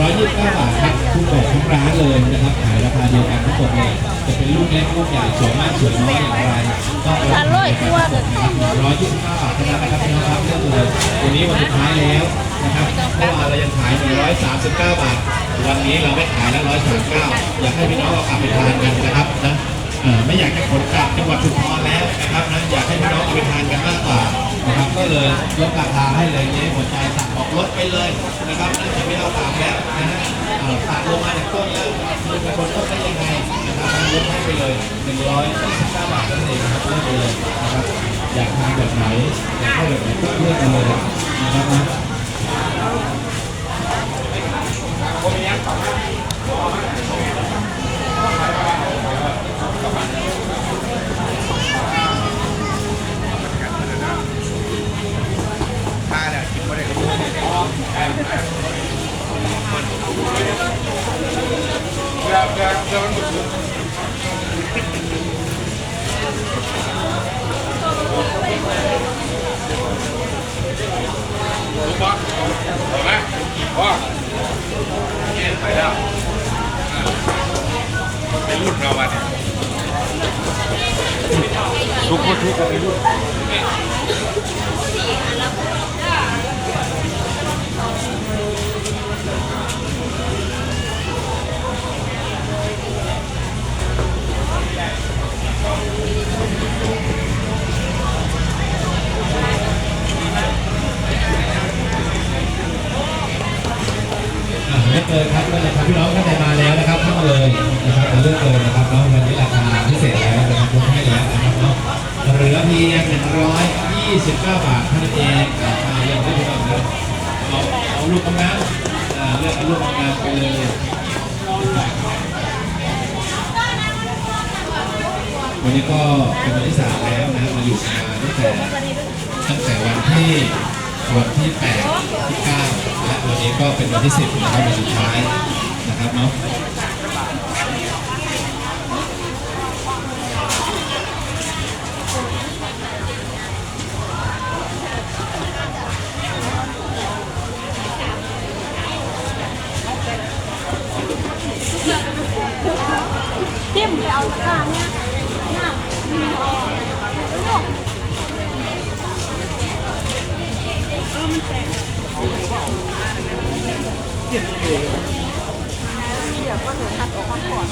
129 บาทครับทุกแบบทุกร้านเลยนะครับขายราคาเดียวกันทั้งหมดเลยจะเป็นลูกเล็กลูกใหญ่สวยมากสวยน้อยอย่างไรก็ร่อยกว่าเดิม129 บาทเท่านั้นนะครับพี่น้องครับเลือกเลยวันนี้วันสุดท้ายแล้วนะครับเมื่อวานเรายังขาย 139 บาท วันนี้เราไม่ขายแล้ว139 อยากให้พี่น้องเอากลับไปทานกันนะครับนะไม่อยากจะขนกลับจังหวัดชุมพรแล้วนะครับนะอยากให้พี่น้องเอาไปทานกันมากกว่า เลยลดราคาให้เลยเนี้หัวใจสั่งบอกลดไปเลยนะครับน่าจะไม่เอาตามแล้วนะฮะเอ่งลงมาจากต้นแล้วคุณเป็นคนต้นได้ยังไงนะครับลดให้ไปเลย129บาทนั่นเองนะครับเลือกไปเลยนะครับอยากทานแบบไหนอยากได้แบบไหนก็เลือกกันเลยนะครับนะ มาเนี่ยกินไม่ได้ก็ไม่ได้เพื่อเพื่อเพื่อมันบุกรู้ปะเห็นไหมพ่อเนี่ยไปแล้วเป็นรุ่นเราอะเนี่ย ทุกคนทุกคนเป็นรุ่น เลยครับเลือกเลยครับพี่น้องท่านใดมาแล้วนะครับเข้ามาเลยนะครับมาเลือกเลยนะครับเนาะวันนี้ราคาพิเศษแล้วนะครับลดให้แล้วนะครับเนาะเหลือเพียง129 บาทเท่านั้นเองราคายังไม่ถึงนะเอาเอาลูกกำนันอ่าเลือกเอาลูกกำนันไปเลยวันนี้ก็เป็นวันที่สามแล้วนะมาอยู่มาตั้งแต่ตั้งแต่วันที่วันที่แปดที่เก้า นี้ก็เป็นวันที่สิบนะครับวันสุดท้ายนะครับเนาะจิ้มไปเอาตะกร้าเนี่ยน่ะมีออ เดี๋ยวก็เหลือทัดออกมาก่อน